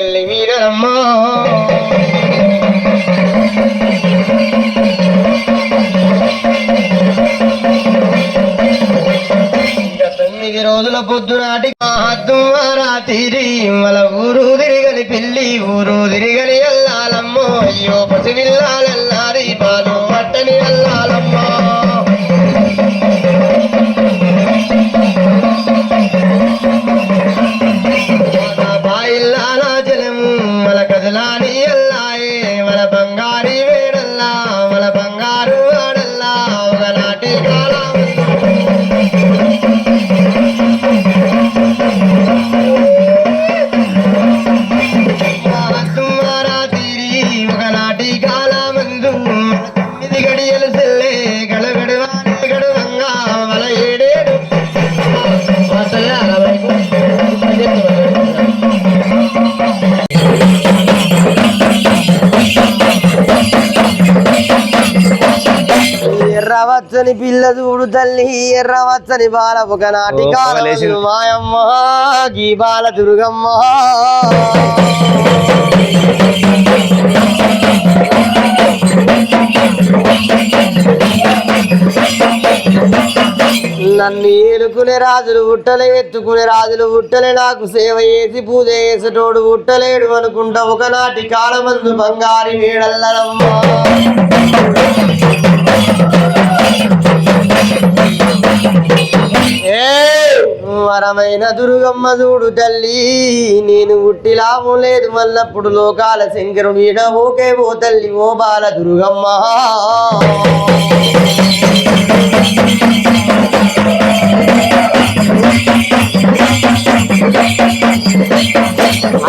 తల్లి వీరమ్మ. తొమ్మిది రోజుల పొద్దునాటి హద్దు రాత్రి మల ఊరు తిరగని పిల్లి ఊరు తిరగని మల కదలాని ఎల్లాయే మల బంగారి ఎర్రవచ్చని పిల్ల చూడు తల్లి ఎర్రవచ్చని బాల ఒకనాటి ఓ, కాలం పగలేసింది. మాయమ్మ గీ బాల దుర్గమ్మ నన్ను ఏలుకునే రాజులు ఉట్టలే ఎత్తుకునే రాజులు ఉట్టలే నాకు సేవ చేసి పూజ చేసేటోడు ఉట్టలేడు అనుకుంటా ఒకనాటి కాలమందు బంగారి వేడల్లనమ్మా వరమైన దుర్గమ్మ చూడు తల్లి. నేను ఉట్టి లాభం లేదు మల్లప్పుడు లోకాల శంకరుడు ఈడ ఓకే ఓ తల్లి ఓ బాల దుర్గమ్మ.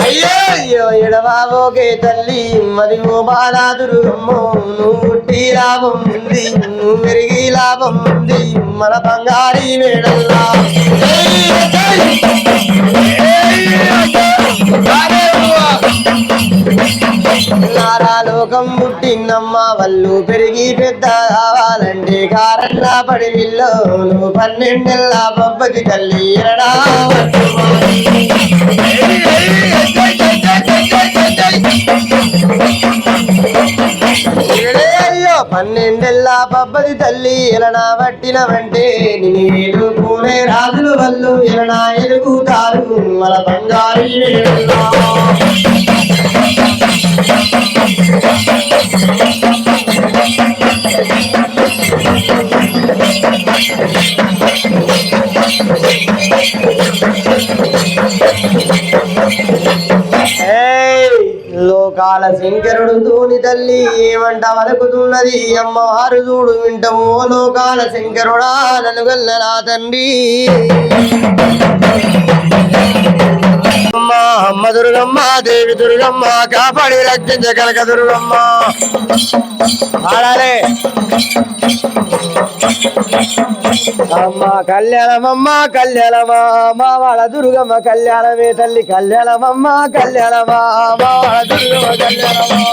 అయ్యో ఎడబాబోకే తల్లి. మరి ఓ బాలా దుర్గమ్మో నువ్వు పుట్టి లాభం ఉంది నువ్వు పెరిగి లాభం ఉంది. మన బంగారీ మేడల్లా. లోకం పుట్టినమ్మ వాళ్ళు పెరిగి పెద్ద కావాలంటే కారణ పడి విల్లోను పన్నెండెల్లా బొబ్బకి తల్లి ఎరడా. పన్నెండెల్లా పబ్బది తల్లి ఎలనా పట్టినవంటే నేను పూనే రాజులు వల్లు ఎలనా ఎదుగుతారు మన బంగారు కాల శంకరుడు తూని తల్లి ఏమంట వలకుతున్నది అమ్మవారు చూడు వింటము లోకాల శంకరుడా నలుగల్లలా తండ్రి. అమ్మ దుర్గమ్మ దేవి దుర్గమ్మ కాపాడి రక్షించ కనక దుర్గమ్మ. ఆడాలే. అమ్మ కళ్యాణమమ్మ కళ్యాణమా. మా వాళ్ళ దుర్గమ్మ కళ్యాణమే తల్లి కళ్యాణమమ్మ కళ్యాణమా. మా వాళ్ళ దుర్గమ్మ కళ్యాణమా.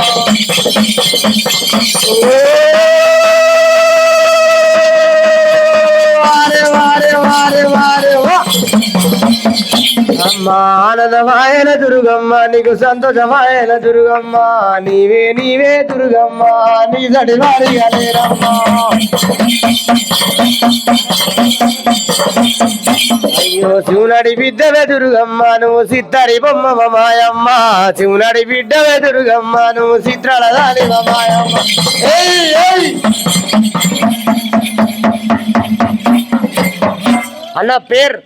వారే వారే వారే వారే వా. అమ్మ. ఆనందమాయన దుర్గమ్మ నీకు సంతోషమాయన దుర్గమ్మ నీవే నీవే దుర్గమ్మ నీ సడి వారిగా లేరమ్మా. అయ్యో శివునడి బిడ్డవే దుర్గమ్మ నువ్వు సిద్ధరి బొమ్మ మాయమ్మ శివునడి బిడ్డవే దుర్గమ్మ నువ్వు సిద్ధల దాని మాయమ్మ అన్న పేరు.